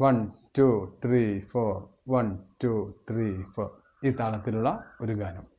One two three four. One two three four. ഈ താളത്തിലുള്ള ഒരു ഗാനം.